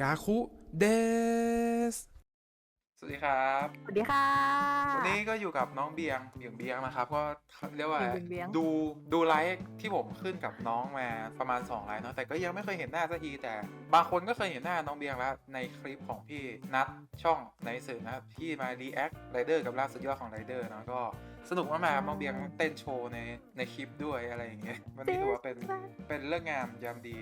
กาคุเดสสวัสดีครับ สวัสดีค่ะ วันนี้ก็อยู่กับน้องเบียงเบียงเบียงนะครับ ก็เรียกว่าเบียงเบียง ดูดูไลฟ์ที่ผมขึ้นกับน้องมาประมาณ2ไลฟ์เนาะแต่ก็ยังไม่เคยเห็นหน้าสักทีแต่ บางคนก็เคยเห็นหน้าน้องเบียงแล้วในคลิปของพี่นัทช่องในสื่อนะครับที่มารีแอคไรเดอร์กับล่าสุดยอดของไรเดอร์เนาะก็สนุกมากๆน้องเบียงเต้นโชว์ในในคลิปด้วยอะไรอย่างเงี้ยวันนี้ถือว่าเป็นเป็นเรื่องงามยามดี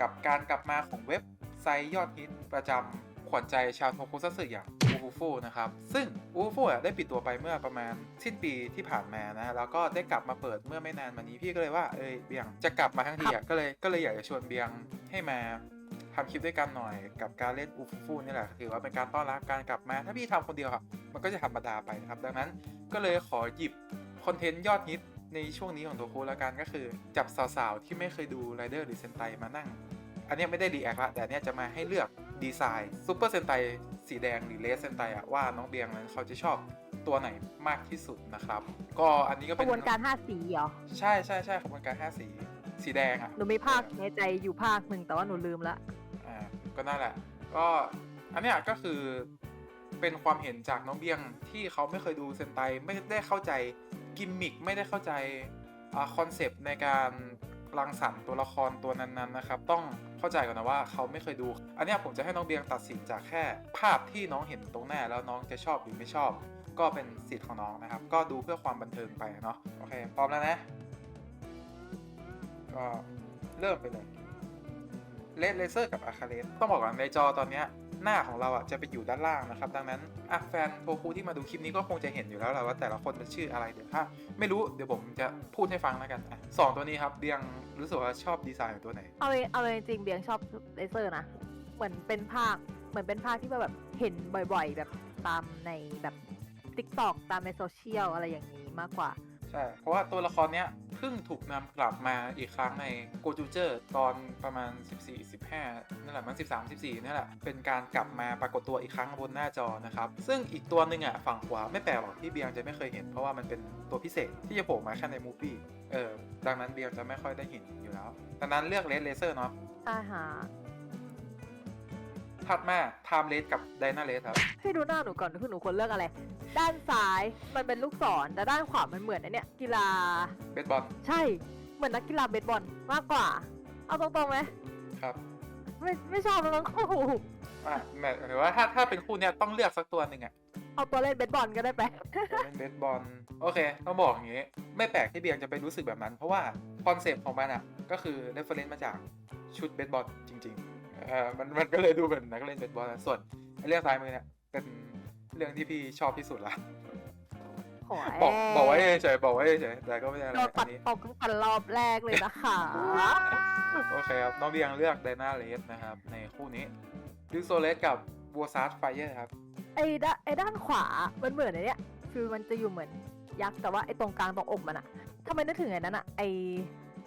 กับการกลับมาของเว็บ ไซต์ยอดฮิตประจำขวัญใจชาวโทคุซัตสึอย่างอูฟูฟูนะครับ ซึ่งอูฟูฟูอะได้ปิดตัวไปเมื่อประมาณสิ้นปีที่ผ่านมานะ แล้วก็ได้กลับมาเปิดเมื่อไม่นานมานี้พี่ก็เลยว่าเอ้ยเบียงจะกลับมาทั้งทีอะก็เลยก็เลยอยากจะชวนเบียงให้มาทำคลิปด้วยกันหน่อยกับการเล่นอูฟูฟูนี่แหละถือว่าเป็นการต้อนรับการกลับมา ถ้าพี่ทำคนเดียวครับ มันก็จะธรรมดาไปนะครับ ดังนั้นก็เลยขอหยิบคอนเทนต์ยอดฮิตในช่วงนี้ของโทคุแล้วกันก็คือ จับสาวๆที่ไม่เคยดูไรเดอร์หรือเซนไตมานั่ง อันเนี้ยไม่ได้รีแอคละแต่อันเนี้ยจะมาให้เลือกดีไซน์ซูเปอร์เซนไตสีแดงหรือเลสเซนไตอะว่าน้องเบียงนั้นเขาจะชอบตัวไหนมากที่สุดนะครับ ก็อันนี้ก็กเป็ระนบวนการห้าสีเหรอใช่ใช่ใช่ขบวนการ5สีสีแดงอะ หนูมีภาคในใจอยู่ภาคหนึ่งแต่ว่าหนูลืมละ อ่าก็นั่นแหละ ก็อันเนี้ยก็คือเป็นความเห็นจากน้องเบียงที่เขาไม่เคยดูเซนไตไม่ได้เข้าใจกิมมิคไม่ได้เข้าใจคอนเซปต์ในการ รังสรรค์ตัวละครตัวนั้นๆนะครับต้องเข้าใจก่อนนะว่าเขาไม่เคยดู อันนี้ผมจะให้น้องเบียงตัดสินจากแค่ ภาพที่น้องเห็นตรงหน้าแล้วน้องจะชอบหรือไม่ชอบ ก็เป็นสิทธิ์ของน้องนะครับ ก็ดูเพื่อความบันเทิงไปเนาะโอเคพร้อมแล้วนะก็เริ่มไปเลยเลสเลเซอร์กับอาคาเลสต้องบอกก่อนในจอตอนนี้หน้าของเราอะจะไปอยู่ด้านล่างนะครับ ดังนั้น อะแฟนโทคูที่มาดูคลิปนี้ก็คงจะเห็นอยู่แล้วแหละว่าแต่ละคนมันชื่ออะไรเดี๋ยวถ้า ไม่รู้เดี๋ยวผมจะพูดให้ฟังแล้วกันอะสองตัวนี้ครับเบียงรู้สึกว่าชอบดีไซน์ของตัวไหน เอาเลยเอาเลยจริงเบียงชอบเลเซอร์นะ เหมือนเป็นภาคเหมือนเป็นภาคที่แบบเห็นบ่อยๆ แบบตามในแบบติ๊กตอกตามในโซเชียลอะไรอย่างนี้มากกว่า ช่ เพราะว่าตัวละครเนี้ยเพิ่งถูกนำกลับมาอีกครั้งในโกจูเจอร์ตอนประมาณ 14 15 นั่นแหละมัน13 14 นั่นแหละ เป็นการกลับมาปรากฏตัวอีกครั้งบนหน้าจอนะครับ ซึ่งอีกตัวหนึ่งอะฝั่งขวาไม่แปลกหรอกที่เบียงจะไม่เคยเห็น เพราะว่ามันเป็นตัวพิเศษที่จะโผล่มาแค่ในมูฟวี่เออดังนั้นเบียงจะไม่ค่อยได้เห็นอยู่แล้วดังนั้นเลือกเลสเลเซอร์เนาะใช่ฮะถัดมาไทม์เลสกับไดนาเลสครับให้ดูหน้าหนูก่อนคือหนูควรเลือกอะไร ด้านซ้ายมันเป็นลูกศรแต่ด้านขวามันเหมือนไอเนี้ยกีฬา เบสบอลใช่เหมือนนักกีฬาเบสบอลมากกว่า เอาตรงๆไหมครับไม่ไม่ชอบทั้งคู่อะหมายถึงว่าถ้าถ้าเป็นคู่เนี้ยต้องเลือกสักตัวหนึ่งอะเอาตัวเล่นเบสบอลก็ได้ไปเล่นเบสบอลโอเคต้องบอกอย่างนี้ ไม่แปลกที่เบียงจะไปรู้สึกแบบนั้น เพราะว่าคอนเซปต์ของมันอะก็คือเรฟเฟรนซ์มาจากชุดเบสบอลจริงๆเออมันมันก็เลยดูเป็นนักเล่นเบสบอลนะส่วนเรื่องซ้ายมือเนี่ยเป็น เรื่องที่พี่ชอบที่สุดละโอ้ยบอกบอกไว้เฉยๆบอกไว้เฉยๆแต่ก็ไม่ได้อะไรเราอัปันดนี้ตกตั้งแต่รอบแรกเลยนะคะ โอเคครับน้องเบียงเลือกไดนาเลสนะครับ ในคู่นี้ดิวโซเลสกับบัวซาร์ไฟเออร์ครับ ไอ้ด้านไอ้ด้านขวา มันเหมือนไอ้เนี้ยคือมันจะอยู่เหมือนยักษ์แต่ว่าไอ้ตรงกลางตรงอกมันอะทำไมนึกถึงไอ้นั้นอะไอ้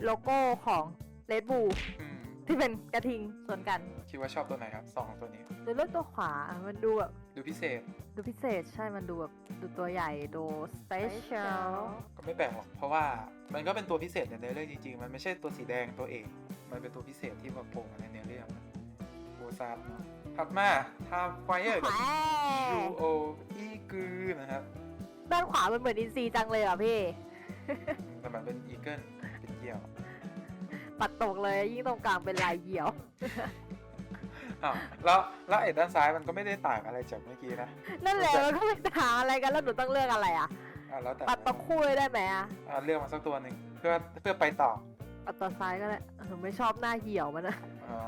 โลโก้ของเลดบูอืมที่เป็นกระทิงส่วนกัน คิดว่าชอบตัวไหนครับสองตัวนี้หรือเลือกตัวขวา มันดูแบบ ดูพิเศษ ดูพิเศษใช่มันดูแบบดูตัวใหญ่ดูสเปเชียลก็ไม่แปลกหรอกเพราะว่ามันก็เป็นตัวพิเศษในเนื้อเรื่องจริงๆ มันไม่ใช่ตัวสีแดงตัวเอกมันเป็นตัวพิเศษที่มาโผล่มาในเนื้อเรื่องโบซาร์เนาะถัดมาทาไฟเออร์กับยูโออีกือนะครับด้านขวามันเหมือนอินซีจังเลยอะพี่แต่มันเป็นอีเกิลเป็นเหยี่ยว ปัดตกเลยยิ่งตรงกลางเป็นลายเหยี่ยว อ้าวแล้วแล้วไอ้ด้านซ้ายมันก็ไม่ได้ต่างอะไรจากเมื่อกี้นะนั่นแหละมันก็เป็นหาอะไรกันแล้วหนูต้องเลือกอะไรอะอะแล้วแต่ปัดตรงคู่เลยได้ไหมอะอะเลือกมาสักตัวหนึ่งเพื่อเพื่อไปต่อปัดตัวซ้ายก็ได้หนูไม่ชอบหน้าเหี่ยวมันนะอ่า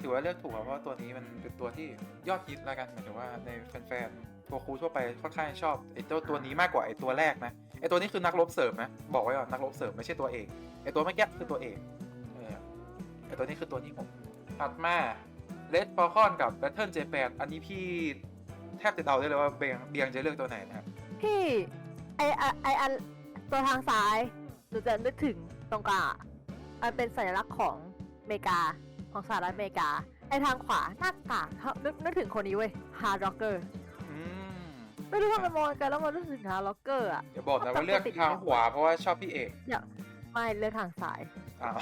ถือว่าเลือกถูกครับเพราะว่าตัวนี้มันเป็นตัวที่ยอดฮิตแล้วกันหมายถึงว่าในแฟนๆตัวครูทั่วไปค่อนข้างชอบไอ้เจ้าตัวนี้มากกว่าไอ้ตัวแรกนะไอ้ตัวนี้คือนักรบเสริมนะบอกไว้ก่อนนักรบเสริมไม่ใช่ตัวเอกไอ้ตัวเมื่อกี้คือตัวเอกเออไอ้ตัวนี้คือตัวที่หกถัดมา เลดฟอลคอนกับแบทเทิลเจแปนอันนี้พี่แทบจะเดาได้เลยว่าเบียงเบียงจะเลือกตัวไหนนะครับ พี่ไอไอไออันตัวทางซ้ายหนูจะนึกถึงตรงกลางอะมันเป็นสัญลักษณ์ของอเมริกาของสหรัฐอเมริกา ไอทางขวาหน้ากากเขานึกนึกถึงคนนี้เว้ยฮาร์ดร็อกเกอร์อืม ไม่รู้ทำไมมองกันแล้วมันรู้สึกฮาร์ดร็อกเกอร์อะ เดี๋ยวบอกนะว่าเลือกทางขวาเพราะว่าชอบพี่เอก ไม่เลือกทางซ้าย อ้าว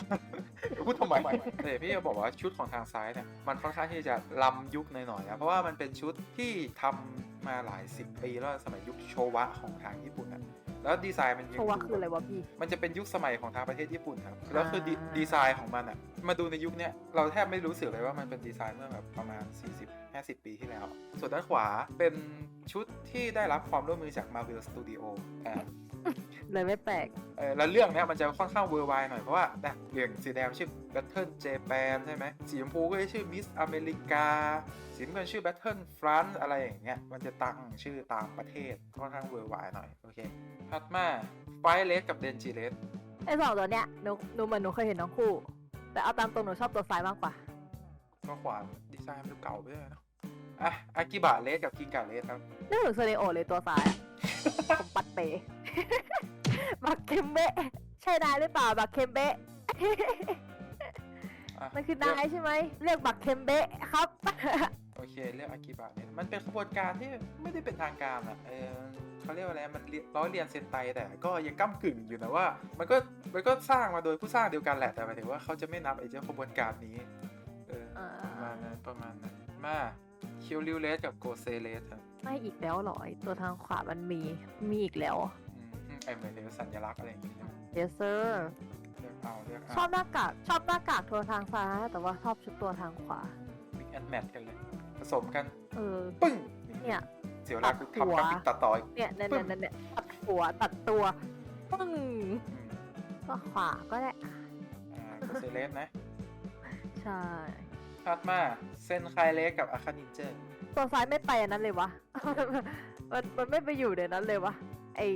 พูดทำไมแต่พี่จะบอกว่าชุดของทางซ้ายเนี่ยมันค่อนข้างที่จะล้ำยุคหน่อยๆนะเพราะว่ามันเป็นชุดที่ทำมาหลายสิบปีแล้วสมัยยุคโชวะของทางญี่ปุ่นอะแล้วดีไซน์มันยังโชวะดูคืออะไรวะพี่ มันจะเป็นยุคสมัยของทางประเทศญี่ปุ่นครับ แล้วคือดีอ่าดีไซน์ของมันอะมาดูในยุคเนี้ยเราแทบไม่รู้สึกเลยว่ามันเป็นดีไซน์เมื่อแบบประมาณ 40-50 ปีที่แล้ว ส่วนด้านขวาเป็นชุดที่ได้รับความร่วมมือจาก Marvel Studio อ่า เลยไม่แปลกเออแล้วเรื่องเนี้ยมันจะค่อนข้างเวอร์ไวหน่อย เพราะว่าเนี่ยเรื่องสีแดงชื่อ Battle Japan ใช่ไหมสีชมพูก็จะชื่อ Miss America สีน้ำเงินชื่อ Battle France อะไรอย่างเงี้ยมันจะตั้งชื่อตามประเทศค่อนข้างเวอร์ไวหน่อย โอเคถัดมาไฟเลสกับเดนจิเลสไอ้สองตัวเนี้ยหนูหนูเหมือนหนูเคยเห็นทั้งคู่ แต่เอาตามตรงหนูชอบตัวซ้ายมากกว่า ก็ขวาดีไซน์มันดูเก่าไปเลยเนอะอะอากิบะเลสกับกิงกาเลสครับนึกถึงเซเนโอเลยตัวซ้ายอะ ผมปัดเปบักเคมเบะใช่นายหรือเปล่าบักเคมเบะอะมันคือนายใช่ไหมเรียกบักเคมเบะครับ โอเคเรียกอากิบะเนี่ยมันเป็นขบวนการที่ไม่ได้เป็นทางการอะเออเขาเรียกว่าอะไรมันเรียล้อเรียนเซนไตแต่ก็ยังก้ากึ่งอยู่นะว่า มันก็มันก็สร้างมาโดยผู้สร้างเดียวกันแหละแต่หมายถึงว่าเขาจะไม่นับไอ้เจ้าขบวนการนี้เอออ่าประมาณนั้นประมาณนั้นมา คิวริวเลสกับโกเซเลสครับไม่อีกแล้วเหรอไอ้ตัวทางขวามันมีมีอีกแล้วอืมไอเหมือนเดี๋ยวสัญลักษณ์อะไรอย่างเงี้ย yes sir เลือกเอาเลือกชอบเอาหน้ากากชอบหน้ากากตัวทางซ้ายแต่ว่าชอบชุดตัวทางขวา มิกแอนแมทกันเลย ผสมกันเออ ปึ้งเนี่ย เสียวลากูตัดหัวทำกราฟิกตัดต่ออีกเนี่ยเนี่ยเนี่ยเนี่ยเนี่ยตัดหัวตัดตัวปึ้งอืมก็ขวาก็ได้อ่าโกเซเลสนะ ใช่ ถัดมาเซนไคเลสกับอาคานินเจอร์ตัวซ้ายไม่ไปอันนั้นเลยวะ มันมันไม่ไปอยู่ในนั้นเลยวะ ไอ้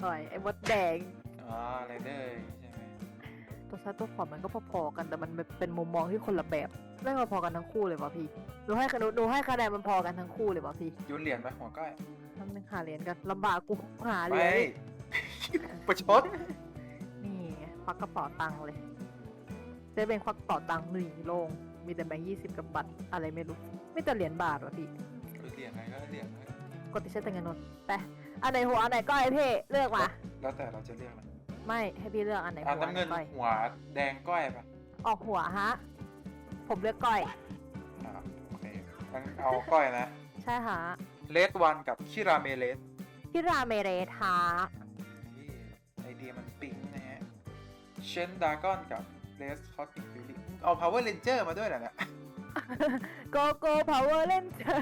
หน่อยไอ้มดแดง อ๋อไรเดอร์ใช่ไหมตัวซ้ายตัวขวามันก็พอๆกันแต่มันเป็นมุมมองที่คนละแบบไม่พอๆกันทั้งคู่เลยวะพี่ดูให้หนูดูให้คะแนนมันพอกันทั้งคู่เลยวะพี่ยุนเหรียญไหมหัวก้อยทำหนึ่งหาเหรียญกันลำบากกูหาเหไปรียญประชดนี่ไงควักกระเป๋าตังค์เลยเจะเป็นควักกระเป๋าตังค์หนีโลง มีแต่แบงค์ยี่สิบกับบัตรอะไรไม่รู้ไม่แต่เหรียญบาทวะพี่เหรียญอะไรก็เหรียญนะกดติดเช็คแต่เงินนนไปอันไหนหัวอันไหนก้อยเพ่เลือกมาแล้วแต่เราจะเรียกมันไม่ให้พี่เลือกอันไหนอะหัวอัน้ำนไหนเงินก้อยหัวแดงก้อยปะออกหัวฮะผมเลือกก้อยอ่าโอเคงั้นเอาก้อยนะ ใช่ฮะเลสวันกับคิราเมเลสพี่ราเมเรทานี่ไอเดียมันปิ๊งนะฮะเชนดากอนกับเลสคอติกฟิลิ เอาพาวเวอร์เรนเจอร์มาด้วยเหรอเนี่ย โกโก้พาวเวอร์เล่นเจอ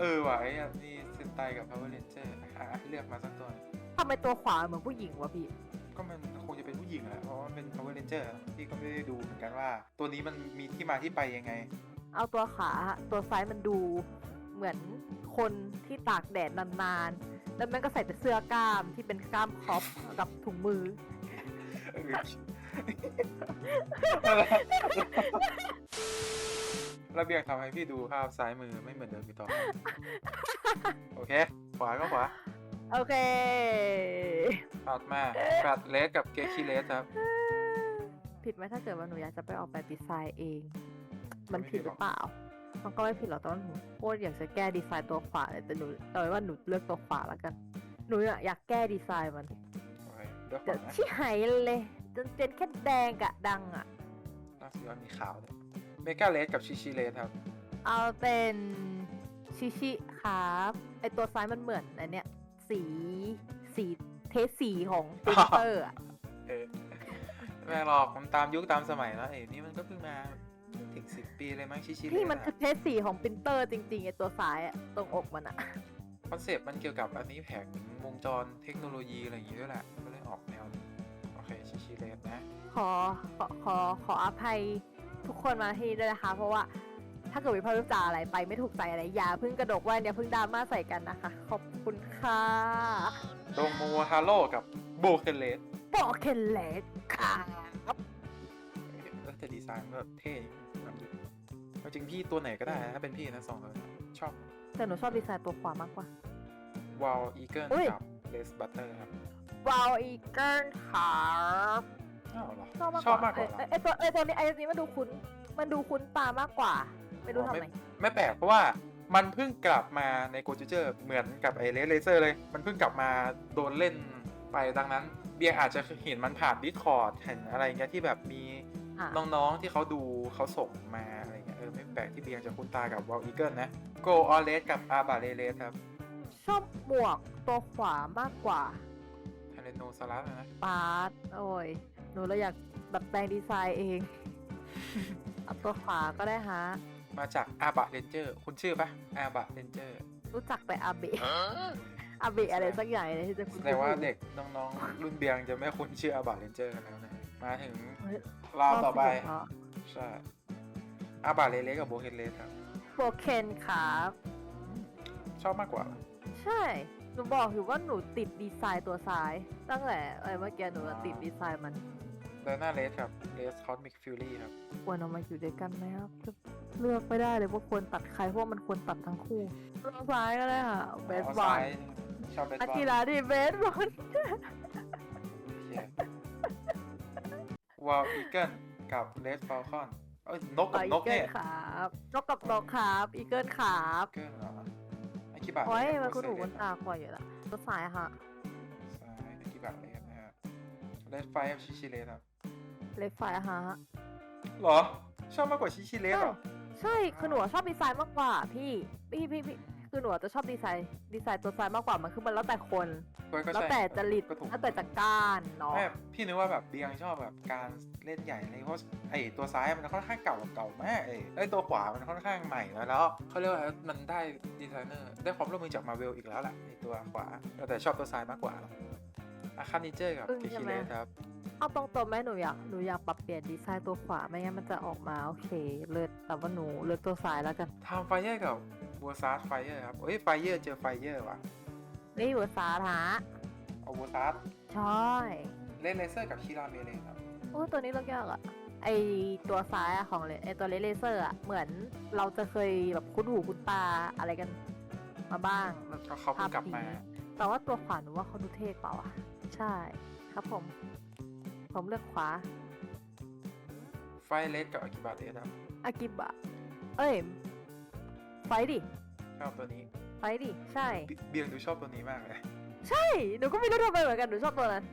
เออว่ะไอ้อันนี่เซนไตกับพาวเวอร์เรนเจอร์หาเลือกมาสักตัว ทำไมตัวขวาเหมือนผู้หญิงวะพี่ก็มันคงจะเป็นผู้หญิงแหละเพราะว่ามันเป็น Power Ranger พี่ก็ไม่ได้ดูเหมือนกันว่า ตัวนี้มันมีที่มาที่ไปยังไง เอาตัวขาตัวซ้ายมันดูเหมือนคนที่ตากแดดนานๆ แล้วมันก็ใส่แต่เสื้อกล้ามที่เป็นกล้ามครอปกับถุงมือ ระเบียงทำให้พี่ดูภาพซ้ายมือไม่เหมือนเดิมอีกต่อไปโอเค ขวาก็ขวาโอเคถัดมาแฟดเลสกับเกคิเลสครับ ผิดไหมถ้าเกิดว่าหนูอยากจะไปออกแบบดีไซน์เอง มันผิดหรือเปล่า มันก็ไม่ผิดหรอกแต่ว่าหนูโคตรอยากจะแก้ดีไซน์ตัวขวาเลยแต่หนูเอาไว้ว่าหนูเลือกตัวขวาแล้วกัน หนูอยากแก้ดีไซน์มันโอเคเลือกขเดี๋ยววานะที่หายเลย จนเป็นแค่แดงกับดังอะล่าสุดมีขาวเนี่ยเมกาเลสกับชิชิเลสครับ เอาเป็นชิชิครับไอตัวซ้ายมันเหมือนอันเนี้ยสีสีเทสสีของปรินเตอร์อะเออแม่หรอกมันตามยุคตามสมัยแล้วเอ้ยนี่มันก็เพิ่งมาไม่ถึงสิบปีเลยมั้งชิชิเลพี่สมันคือเทสสีของปรินเตอร์จริงๆไอตัวซ้ายอะตรงอกมันอะคอนเซปต์มันเกี่ยวกับอันนี้แผงวงจรเทคโนโลยีอะไรอย่างงี้ด้วยแหละ ขอขอขอขออภัยทุกคนมาที่นี่ด้วยนะคะ เพราะว่าถ้าเกิดวิพากษ์วิจารณ์อะไรไปไม่ถูกใจอะไรอย่าเพิ่งกระดกแว่นอย่าเพิ่งดราม่าใส่กันนะคะ ขอบคุณค่ะโดโมฮาโร่กับโบเคนเลสบอกเคนเลสค่ะแล้วแต่ดีไซน์มันแบบเท่จริงๆพี่ตัวไหนก็ได้นะถ้าเป็นพี่นะสองตัวนี้ชอบ แต่หนูชอบดีไซน์ตัวขวามากกว่าวอลอีเกิลอุ้ยกับเลสบัตเตอร์ครับวาวอีเกิลครับ อ้าวเหรอชอบมากชอบมากกว่าเอ้ยไอตัวไอตัวนี้ไอตัวนี้มันดูคุ้น มันดูคุ้นตามากกว่า ไม่รู้ทำไม ไม่แปลกเพราะว่ามันเพิ่งกลับมาในโกจูเจอร์เหมือนกับไอเลสเลเซอร์เลย มันเพิ่งกลับมาโดนเล่นไปดังนั้น เบียร์อาจจะเห็นมันผ่านดิสคอร์ดเห็นอะไรเงี้ยที่แบบมีอะ น้องๆที่เขาดูเขาส่งมาอะไรเงี้ยเออไม่แปลกที่เบียร์จะคุ้นตากับวอลอีเกิลนะโกออเลสกับอาบาเลเลสครับชอบหมวกตัวขวามากกว่าเทเลโนซารัสนะ ปาร์ตโอ้ย หนูเลยอยากดัดแปลงดีไซน์เอง เอาตัวขวาก็ได้ฮะ มาจากอาบะเรนเจอร์ คุณชื่อปะอาบะเรนเจอร์รู้จักแต่อาเบะอาเบะอะไรสักอย่างเนี่ยที่จะคุ้นๆแต่ว่าเด็กน้องๆ รุ่นเบียงจะไม่คุ้นชื่ออาบะเรนเจอร์กันแล้วนะ มาถึงเฮ้ยราวต่อไปชบสนุกเหรอใช่ อาบะเลเลสกับโบเคนเลสครับ โบเคนครับชอบมากกว่า ใช่ หนูบอกอยู่ว่าหนูติดดีไซน์ตัวซ้าย ตั้งแต่ไอ้เมื่อกี้หนูอะติดดีไซน์มัน เดน่าเลสครับเลสคอสมิกฟิลลี่ครับ ควรเอามาอยู่ด้วยกันไหมครับจะเลือกไม่ได้เลยว่าควรตัดใครเพราะว่ามันควรตัดทั้งคู่ตัวซ้ายก็ได้ค่ะเบสเอาบอซ้าลยชอบเบสบอาอลกิระดิเบสบอลวอลอีเกิลกับเลสฟอลคอนเอ้ยนกกับอีนกเกิเนี่ลยครับนกกับนกครับอีเกิลครับเกิลเหรอไอคิบะโอ้ยเลสมันคุณโหูคุณตากว่าอยู่ละตัวซ้ายค่ะซ้ายไอคิบะเลสนะครับเลสไฟกับชิชิเลสครับ เลฟไฟฮะเหรอ ชอบมากกว่าชิชิเลสเหรอ ใช่คือหนูอะชอบดีไซน์มากกว่าพี่พี่พี่พี่คือหนูอะจะชอบดีไซน์ดีไซน์ตัวซ้ายมากกว่ามันคือมันแล้วแต่คน ก็ก็แล้วใช่แต่จริตก็ถูกแล้วแต่จักการเนาะ แม่พี่นึกว่าแบบเบียงชอบแบบการเล่นใหญ่อะไรเพราะไอตัวซ้ายมันค่อนข้างเก่าเก่ามากไอไอตัวขวามันค่อนข้างใหม่แล้วแล้วเขาเรียกว่ามันได้ดีไซเนอร์ได้ความร่วมมือจากมาเวลอีกแล้วแหละในตัวขวาแต่ชอบตัวซ้ายมากกว่าอาคานิเจอร์กับอึ้งเกใช่คิไหม เลสครับ เอาตรงๆไหมหนูอยากหนูอยากปรับเปลี่ยนดีไซน์ตัวขวาไม่งั้นมันจะออกมาโอเค เลิศแต่ว่าหนูเลือกตัวซ้ายแล้วกันทำไฟเยอร์กับบัวซาร์ไฟเยอร์ครับเอ้ยไฟเยอร์เจอไฟเยอร์ว่ะนี่อยู่ซ้ายฮะเอาบัวซาร์ใช่เล่นเลเซอร์กับชิราเมเลครับโอ้ตัวนี้เลือกยากอะไอตัวซ้ายอะของเลไอตัวเลเซอร์อะเหมือนเราจะเคยแบบคุ้นหูคุ้นตาอะไรกัน มาบ้างแบบก็เขาเพิ่งกลับมาภพดีแต่ว่าตัวขวาหนูว่าเขาดูเท่กว่าว่ะใช่ครับผม ผมเลือกขวา ไฟเลสกับอากิบาเตสครับอากิบะ เอ้ย ไฟดิ ชอบตัวนี้ไฟดิ ใช่เบเบียงดูชอบตัวนี้มากเลยใช่ หนูก็ไม่รู้ทำไมเหมือนกัน หนูชอบตัวนั้น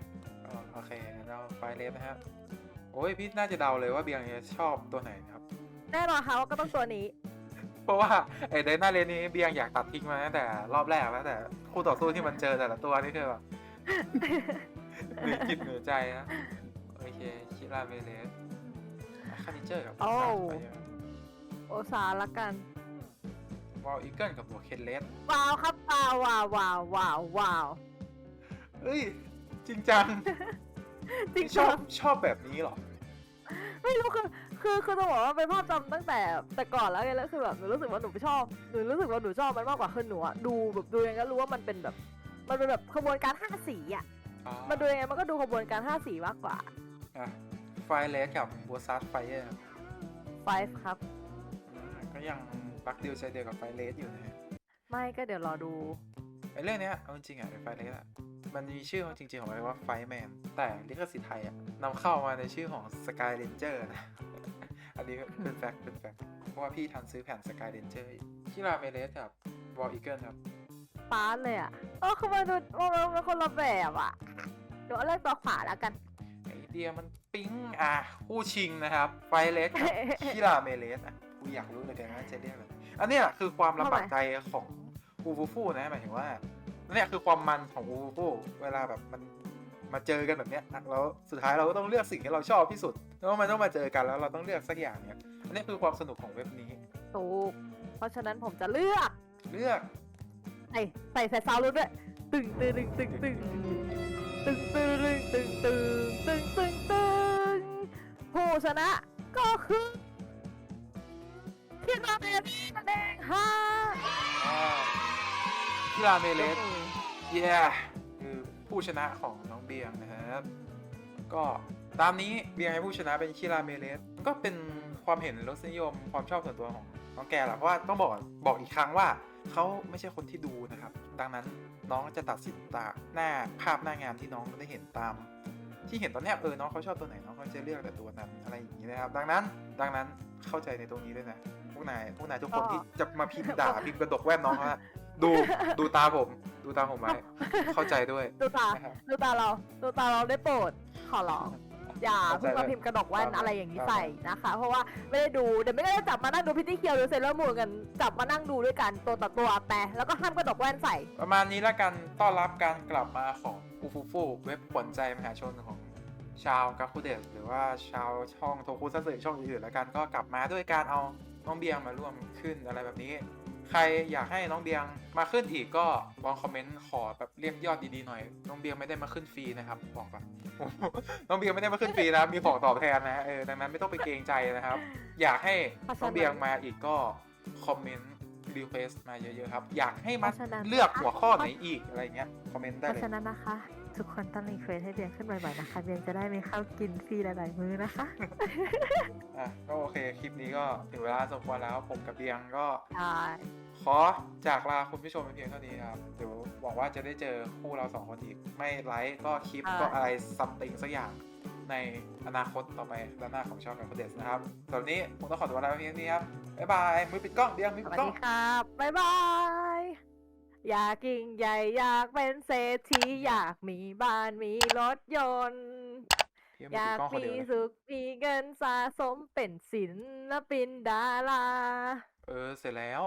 อ๋อโอเคงั้นเราไฟเลสนะฮะโอ้ยพี่น่าจะเดาเลยว่าเบียงจะชอบตัวไหนนะครับ แน่นอนค่ะว่าก็ต้องตัวนี้ เพราะว่าไอ้ไดนาเลนนี้เบียงอยากตัดทิ้งมาตั้งแต่รอบแรกแล้วแต่คู่ต่อสู้ที่มันเจอแต่ละตัวนี่คือแบบเหนือจิตเหนือใจนะ โอเคคิราเมเลสคานิเจอร์กับโอ้ไฟเยอร์โอซาละกันวอลอีเกิลกับหัวเคนเลสว้าวครับว้าวว้าวว้าวว้าวว้าวเฮ้ย จริงจังจริงชอบจังชอบแบบนี้เหรอ ไม่รู้คือคือคือต้องบอกว่าเป็นภาพจำตั้งแต่แต่ก่อนแล้วไงแล้วคือแบบหนูรู้สึกว่าหนูไม่ชอบหนูรู้สึกว่าหนูชอบมันมากกว่าคือหนูอะดูแบบดูยังไงก็รู้ว่ามันเป็นแบบ มันเป็นแบบขบวนการห้าสีอะอ๋อมันดูยังไงมันก็ดูขบวนการห้าสีมากกว่า อะ ไฟเลสกับบัวซัสไฟเยอร์ five ครับ ก็ยังปักเดียวใจเดียวกับไฟเลสอยู่นะฮะไม่ก็เดี๋ยวรอดู ไอ้เรื่องเนี้ยเอาจริงๆอะไฟเลสอะ มันมีชื่อของจริงๆของมันว่าไฟแมนแต่ลิขสิทธิ์ไทยอะนำเข้ามาในชื่อของสกายเรนเจอร์นะ อันนี้เป็นแฟกต์เป็นแฟกต์เพราะว่าพี่ทันซื้อแผ่นสกายเรนเจอร์คิราเมเลสกับวอลอีเกิลครับปาร์ตเลยอะเออคือมันดูมันเป็นคนละแบบอะเดี๋ยวเอาเลือกตัวขวาแล้วกันไอ เดียมันปิ๊งอะคู่ชิงนะครับ ไฟเลสกับคิราเมเลสอะกูอยากรู้เลยกันว่าจะเรียกอะไรอันเนี้ยคือความลำบากใจของอูฟูฟูนะหมายถึงว่าเนี่ยคือความมันของอูฟูฟูเวลาแบบมันมาเจอกันแบบเนี้ยแล้วสุดท้ายเราก็ต้องเลือกสิ่งที่เราชอบที่สุดแล้วมันต้องมาเจอกันแล้วเราต้องเลือกสักอย่างเนี่ยอันนี้คือความสนุกของเว็บนี้ถูกเพราะฉะนั้นผมจะเลือก เลือกใส่ใส่ใส่ซาวด์ด้วยตึงตึงตึงตึงตึง ตึงตึงตึงตึงตึงตึงตึงผู้ชนะก็คือพี่าเบบี้นั่นเองฮะคิราเมเลสเย้คือผู้ชนะของน้องเบียงนะครับ ก็ตามนี้เบียงให้ผู้ชนะเป็นคิราเมเลสก็เป็นความเห็นรสนิยมความชอบส่วนตัวของน้องแกแหละเพราะว่าต้องบอกบอกอีกครั้งว่าเขาไม่ใช่คนที่ดูนะครับ ดังนั้น น้องจะตัดสินจากหน้าภาพหน้างานที่น้องได้เห็นตาม ที่เห็นตอนเนี้ยเออน้องเขาชอบตัวไหนน้องเขาจะเลือกแต่ตัวนั้นอะไรอย่างนี้นะครับ ดังนั้นดังนั้นเข้าใจในตรงนี้ด้วยนะพวกนายพวกนายทุกคนที่จะมาพิมพ์ด่าพิมพ์กระดกแว่นน้องเขาอะดูดูตาผม ดูตาผมไว้เข้าใจด้วย ดูตานะครับดูตาเรา ดูตาเราได้โปรดขอร้อง อย่าเข้าใจเพิ่งมาเลยพิมพ์กระดกแว่นครับอะไรอย่างนี้ครับใส่นะคะ เพราะว่าไม่ได้ดูเดี๋ยวไม่ได้จับมานั่งดูพิตตี้เคียวหรือเซเลอร์มูนกันจับมานั่งดูด้วยกันตัวต่อตัวแต่แล้วก็ห้ามกระดกแว่นใส่ ประมาณนี้แล้วกันต้อนรับการกลับมาของอูฟูฟูเว็บขวัญใจมหาชนของชาวกาคุเดสหรือว่าชาวช่องโทคุซัตสึช่องอื่นๆแล้วกันก็กลับมาด้วยการเอาน้องเบียงมาร่วมขึ้นอะไรแบบนี้ ใครอยากให้น้องเบียงมาขึ้นอีกก็ลองคอมเมนต์ขอแบบเรียกยอดดีๆหน่อย น้องเบียงไม่ได้มาขึ้นฟรีนะครับบอกก่อนน้องเบียงไม่ได้มาขึ้นฟรีนะมีของตอบแทนนะเออดังนั้นไม่ต้องไปเกรงใจนะครับ อยากให้น้องเบียงมาอีกก็คอมเมนต์รีเควสมาเยอะๆครับ อยากให้มาเพราะฉะนั้นเลือกหัวข้อไหนอีกอะไรเงี้ยคอมเมนต์เพได้ราะเลยฉะนั้นนะคะ ทุกคนต้องรีเควสให้เบียงขึ้นบ่อยๆนะคะเบียงจะได้มีข้าวกินฟรีหลายๆมื้อนะคะอะก็โอเคคลิปนี้ก็ถึงเวลาสมควรแล้วผมกับเบียงก็ใช่ ขอจากลาคุณผู้ชมเป็นเพียงเท่านี้ครับเดี๋ยวหวังว่าจะได้เจอคู่เราสองคนอีก ไม่ไลฟ์ก็คลิปก็อะไรซัมติงสักอย่างในอนาคตต่อไปด้านหน้าของช่องการคอนเดสนะครับสำหรับวันนี้ผมต้องขอตัวลาไปเพียงเท่านี้ครับ บ๊ายบาย มือปิดกล้องเบียงมือสปิวัดสกล้อง ดีครับ บ๊ายบาย อยากกิ่งใหญ่อยากเป็นเศรษฐีอยากมีบ้านมีรถยนต์ เพียงอมือปิยาดกกล้องคนมีเดียวนะสุขมีเงินสะสมเป็นศิลปินดารา เออ เสร็จแล้ว